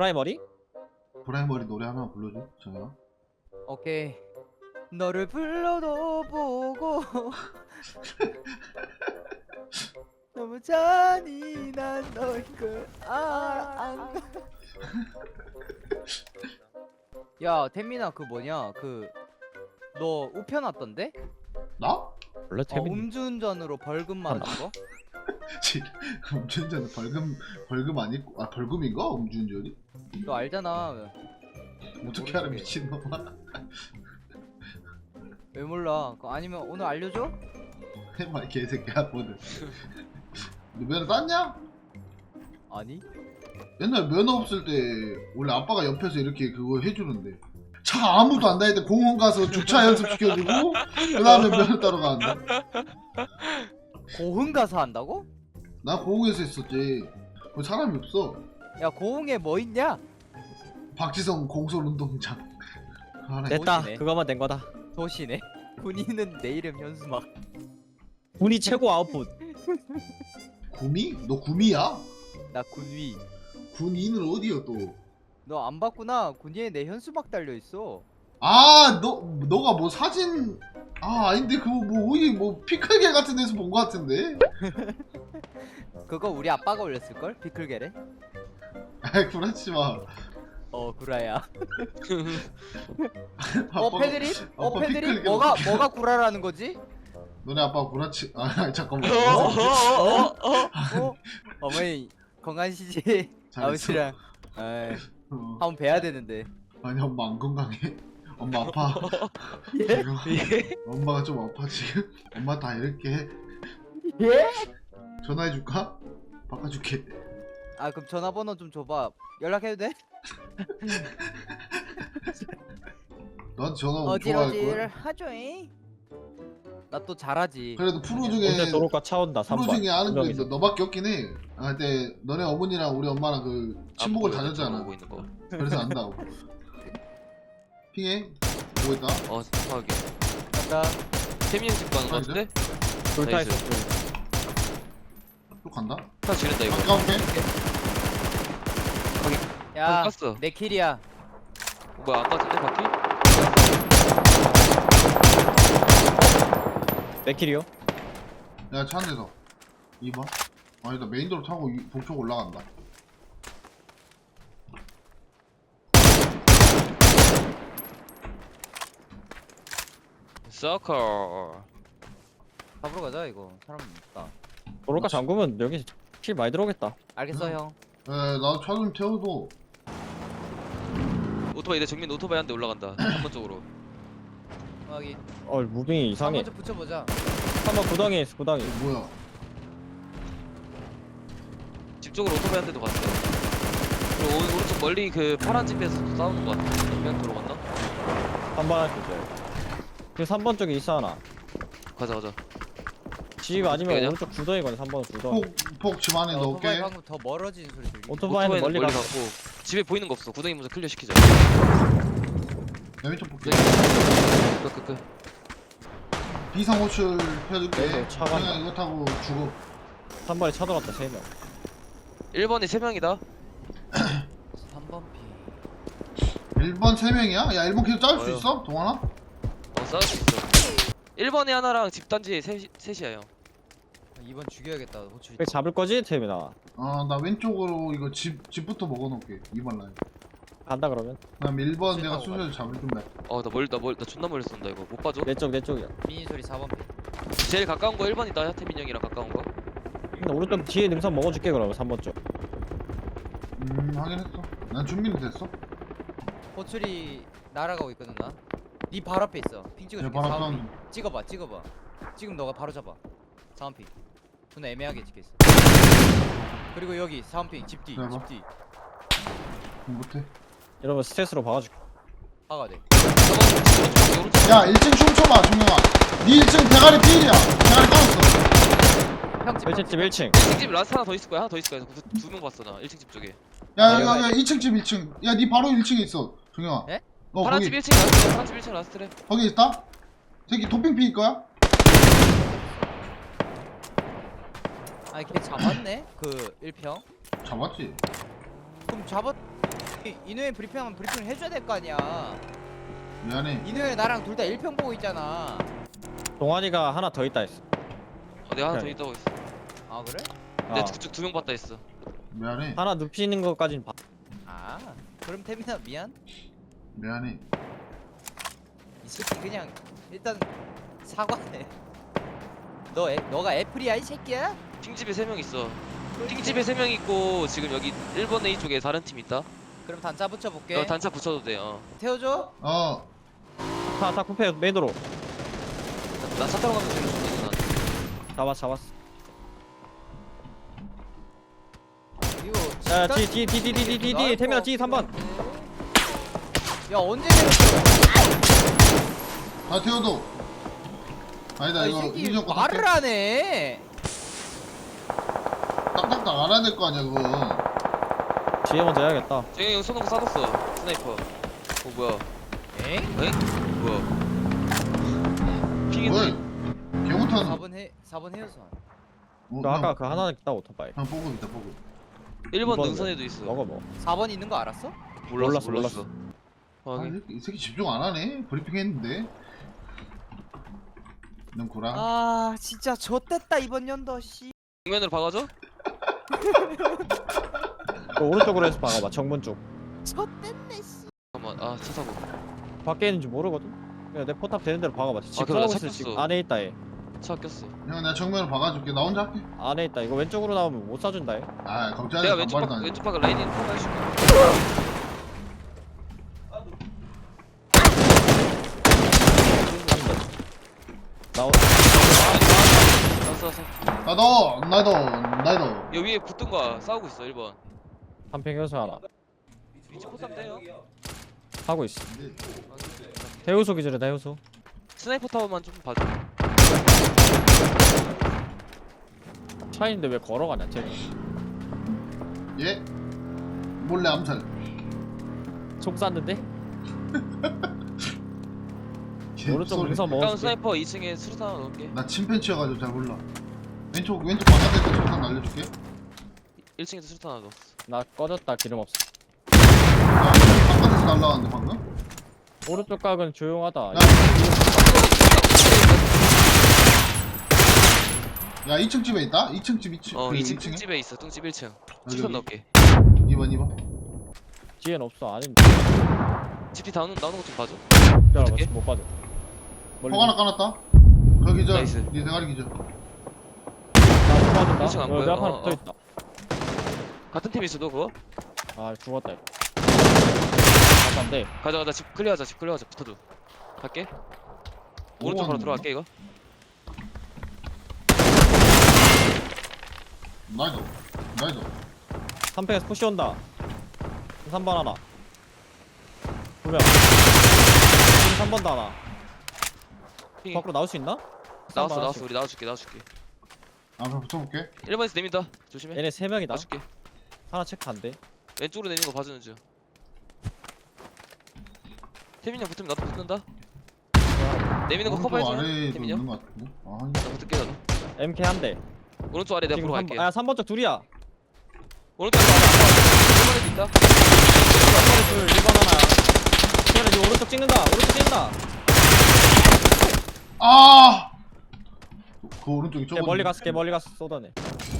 프라이머리? 브라이머리 노래 하나 불러줘 정현아 오케이. 너를 불러도 보고 너무 잔인한 너인 걸 알아. 야 태민아 그 뭐냐 그 너 우편 왔던데? 나? 원래 어, 태민 음주운전으로 벌금 아, 맞은 거? 지- 음주운전 벌금 벌금 아니 아 벌금인가 음주운전이? 너 알잖아. 어떻게 알아. 미친놈아 왜 몰라? 그거 아니면 오늘 알려줘? 해봐 개새끼야 뭐든 너 면허 땄냐? 아니? 옛날 면허 없을 때 원래 아빠가 옆에서 이렇게 그거 해주는데 차 아무도 안 다닐 때 공원 가서 주차 연습 시켜주고 그 다음에 면허 따러 가는데 고흥 가서 한다고? 나 공원에서 했었지 뭐 사람이 없어 야 고흥에 뭐 있냐? 박지성 공솔운동장 하나 됐다 멋이네. 그거만 된 거다 도시네. 군인은 내 이름 현수막. 운이 최고 아웃풋 구미? 너 구미야? 나 군위. 군인은 어디야 또? 너 안 봤구나. 군위에 내 현수막 달려 있어. 아, 너 너가 뭐 사진 아 아닌데 그거 뭐 어디 뭐 피클계 같은 데서 본 거 같은데? 그거 우리 아빠가 올렸을 걸? 비클게래? 아이 그렇지 마. 어 구라야. 아빠가- 어 패드립? 어 아빠 패드립? 뭐가 뭐가 구라라는 거지? 너네 아빠 구라치 아 잠깐만. 어? 어머니 건강하시지? 잘했어. 아버지랑. 에이, 어. 한번 뵈야 되는데. 아니 엄마 안 건강해. 엄마 아파. 예? 지금 엄마가 좀 아파 지금. 엄마 다 이렇게 해. 예? 전화해 줄까? 바꿔줄게. 아 그럼 전화번호 좀 줘봐. 연락해도 돼? 너한테 전화 오면 좋아할 거야. 하죠잉. 나 또 잘하지. 그래도 프로 중에 언제 도로가 차 온다 프로 3번 중에 아는 거 너, 너밖에 없긴 해. 아 근데 너네 어머니랑 우리 엄마랑 그 친목을 다녔잖아. 보고 있는 거. 그래서 안다고. 핑해. 보고 있다. 어, 스파하게. 간다. 태민이 집 가는 거? 같은데? 돌타 나이스. 있어 또 간다. 타 지른다 이거. 가까운데? 야, 깠어. 내 킬이야. 뭐야 안 깠는데 바퀴? 내 킬이요? 야, 차한 대서. 2번. 아니다, 메인도로 타고 이- 북쪽 올라간다. 서커. 잡으러 가자 이거. 사람 없다. 도로가 잠그면 여기 킬 많이 들어오겠다 알겠어 음. 형. 에, 나차 좀 태워도. 오토바이 내 정민 오토바이 한 대 올라간다. 3번 쪽으로. 여기 어 무빙이 이상해 먼저 붙여보자. 3번 구덩이에 있어 구덩이 뭐야? 집 쪽으로 오토바이 한 대도 갔어. 그리고 오, 오른쪽 멀리 그 파란 집에서 또 싸우는 거 같아. 그냥 들어갔나? 3번 할수 있어요 그 3번 쪽에 있어 하나 가자 가자. 집 아니면 그냥? 오른쪽 구덩이거든 3번 구덩이 폭, 폭 집 안에 야, 오토바이 넣을게. 방금 더 멀어지는 소리 들리. 오토바이는 오토바이는 멀리 멀리 가 갔고 집에 보이는 거 없어. 구덩이 먼저 클리어 시키자. 야, 왼쪽 볼게. 끄끄끄. 비상 호출 펴줄게. 네, 차가 그냥 이거 타고 죽어. 3번에 차 들어갔다 3명 1번이 3명이다. 3번 피. 1번 3명이야? 야, 1번 계속 짜줄 수 어휴. 있어? 동환아? 어 싸울 수 있어. 1번에 하나랑 집단지 셋이, 셋이야 형. 2번 죽여야겠다. 호출. 왜 잡을 거지 태민아 어, 나 왼쪽으로 이거 집, 집부터 먹어놓을게. 2번 라인. 간다 그러면 그다음 1번 내가 순서를 잡을 준다. 어나 멀리 나 멀리 나 존나 멀리 쏜다 이거 못 봐줘. 내 쪽 내 쪽이야 미니 소리 4번 피. 제일 가까운 거 1번이다 태민 형이랑 가까운 거. 근데 오른쪽 뒤에 능선 먹어줄게 그러면 3번 쪽 음, 확인했어. 난 준비는 됐어. 호출이 날아가고 있거든 나. 네 발 앞에 있어. 핑내 찍어줄게. 발 4번 앞선. 핑. 찍어봐, 찍어봐. 지금 너가 바로 잡아. 4번 핑. 존나 애매하게 찍혀 있어. 그리고 여기 4번 핑. 집 뒤, 네, 집 뒤. 못해. 여러분 스탯으로 박아줄게 박아야 돼. 야 1층 춤춰봐 종영아 니 1층 대가리 필이야 대가리 까졌어 형 집. 1층 집 1층 1층 집 라스트 하나 더 있을 거야 하나 더 있을 거야 두명 봤어 나 1층 집 쪽에 야야야 2층 집 1층 야니 바로 1층에 있어 종영아 에? 어 파란 거기 집 1층 라스트래 파란 집 1층 라스트래 거기 있다? 새끼 도핑 피일 거야? 아니 걔 잡았네. 그 1평. 잡았지 그럼 잡았 아니 인호형 브리핑하면 브리핑을 해줘야 될 거 아니야 미안해 인호형 나랑 둘 다 1평 보고 있잖아 동환이가 하나 더 있다 했어 어, 내가 하나 더 그래. 있다고 했어. 아 그래? 근데 아, 그쪽 두명 봤다 했어. 미안해 하나 눕히는 것까진 봐 아 그럼 태민아 미안 미안해 이 새끼 그냥 일단 사과해 너 애, 너가 애플이야 이 새끼야? 킹집에 세 명 있어. 킹집에 세 명 있고 지금 여기 1번 A 쪽에 다른 팀 있다. 그럼 단차 붙여볼게. 너 단차 붙여도 돼요 어. 태워줘. 어. 다, 다 쿠페 메인으로. 나 차 타러 가면 되는 중이야 잡았어 잡았어. 야 G G D D D D D 태민아 G 3번. 야 언제 내렸어? 아 태워도. 아니다 아, 이거 새끼 말을 하네 딱딱딱 알아야 될 거 아니야 그거 뒤에 먼저 해야겠다 쟤형 손오고 쏴뒀어. 스나이퍼. 어 뭐야? 엥? 에? 뭐야? 핑인데? 뭘 개못하는 4번 해 4번 해요선 어, 그 아까 그 하나 있다 오토바이 그냥 보고 있다 보고 1번 이번 능선에도 있어. 먹어 먹어 4번 있는 거 알았어? 몰랐어 몰랐어, 몰랐어. 아. 이 새끼- 이 새끼 집중 안 하네 브리핑 했는데 넌 구라 아 진짜 좆됐다 이번 연도 씨 정면으로 박아줘? 그 오른쪽으로 해서 박아봐 정문 쪽 좆됐네 씨 잠깐만. 아차 타고. 밖에 있는지 모르거든 그냥 내 포탑 되는 대로 박아봐 집 그래, 나 있어 찾았어. 지금 안에 있다 얘 차 꼈어. 형 내가 정면으로 박아줄게 나 혼자 할게 안에 있다 이거 왼쪽으로 나오면 못 쏴준다 얘 아 걱정하지 내가 마 왼쪽 박 반발도 왼쪽 박을 라인인 커버 해줄게. 나오 왔어 왔어. 나도 나도 나도 여 위에 붙은 거야. 싸우고 있어 1번. 한평 현수 하나 위치 포탑 떼요. 하고 있어 대우소 기절이다 대우소 스나이퍼 타워만 좀 봐줘. 차인데 왜 걸어가냐 쟤 예 몰래 암살 총 쐈는데? 개 오른쪽 소리. 능선 다운 먹었어 스나이퍼 2층에 수류탄 넣을게. 나 침팬치여가지고 잘 몰라 왼쪽 왼쪽 바깥에서 조금 날려줄게 1층에서 수류탄 하나 넣었어. 나 꺼졌다 기름 없어 야 바깥에서 날라왔는데 방금 오른쪽 각은 조용하다 야, 야 2층 집에 있다 2층 집 2층 어그 2층 2층에 뚱집에 있어. 뚱집 1층. 여기, 수류탄 여기. 넣을게. 2번 2번 뒤엔 없어 아닌데 GP 나오는 나오는 거좀 봐줘. 기다려봐 어떡해? 못 봐줘 멀리 폭 하나 까놨다 거기 저 나이스. 네 대가리 기절 봐준다 그렇지, 안 보여. 앞에 하나 어, 어. 붙어있다 같은 팀 있어도 그거? 아 죽었다 이거 안돼 가자 가자 집 클리어하자 집 클리어하자 붙어줘. 갈게. 오른쪽 바로 오원. 들어갈게 이거. 나이도 나이도 3팽에서 푸시 온다 3번 하나 두 명 3번도 하나. 밖으로 나올 수 있나? 나왔어. 나왔어 우리 나와줄게 나와줄게. 앞에 붙여볼게 1번에서 내민다. 조심해. 얘네 3명이다 나와줄게. 하나 체크 안 돼 왼쪽으로 내미는 거 봐주는 중. 태민이 형 붙으면 나도 붙는다. 내미는 거 오른쪽 커버해줘. 아래에도 태민이 있는 형. 것 같은데 아나 붙을게 나도. MK 한 대 오른쪽 아래 내가 지금 보러 3번, 갈게. 아 3번 쪽 둘이야 오른쪽 아래 아래. 1번에도 있다. 1번에 둘 1번 하나 태현아 지금 오른쪽 찍는다 오른쪽 찍는다 아! 그 오른쪽이 걔 좁은 멀리 갔어 걔 멀리 갔어 쏘더네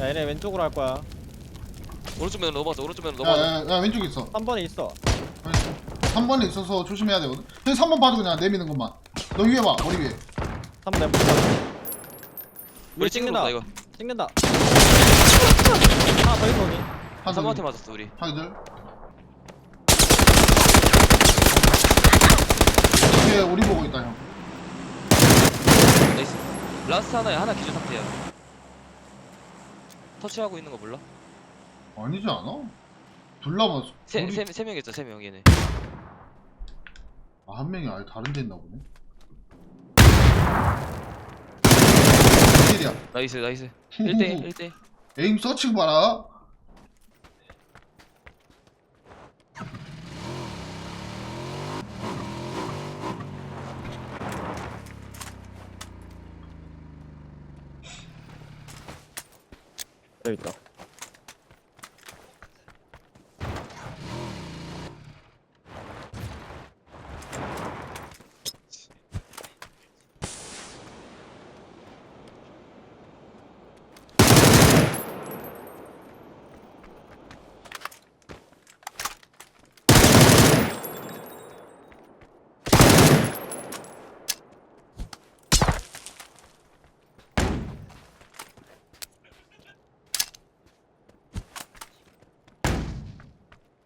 야 얘네 왼쪽으로 할 거야. 오른쪽 면으로 넘어가자. 오른쪽 면으로 넘어가자. 야야야 왼쪽에 있어. 3번에 있어. 3번에 있어서 조심해야 되거든. 그냥 3번 봐도 그냥 내미는 것만. 너 위에 봐 머리 위에. 3번 내가 붙어. 우리 찍는 찍는다. 이거. 찍는다. 하나 더 있어 언니 한 3번한테 대 맞았어 우리. 하기들 이게 우리 보고 있다 형. 라스트 하나에 하나 기준 상태야. 터치하고 있는 거 몰라? 아니지 않아? 둘 남았어 둘이... 세세세명 있죠 세 명 얘네. 아, 한 명이 아예 다른 데 있나 보네 1이야 나이스 나이스. 1대 1대. 에임 서칭 봐라 여기 있다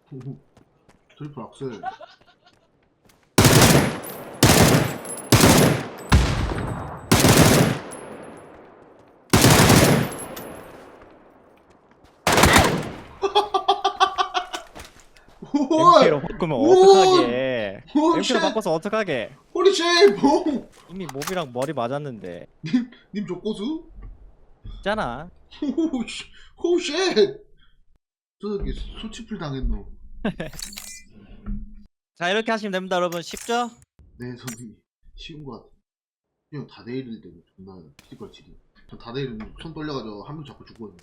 트리플 악셀. 오, MK로 바꾸면 오! 어떡하게 오, 쉣! 바꿔서 어떡하게 쉣! 봉! 이미 몹이랑 머리 맞았는데 님 족고수? 있잖아 오, 씨, 오, 쉣! 저기 수치풀 당했노. 자 이렇게 하시면 됩니다 여러분 쉽죠? 네, 저는 쉬운 것 같아. 그냥 다대일일 때는 존나 피지컬 질이. 저 다대일은 손 떨려가지고 한명 잡고 죽거든요.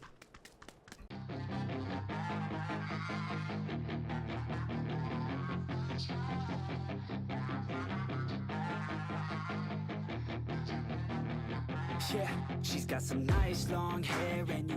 Yeah, she's got some nice long hair and you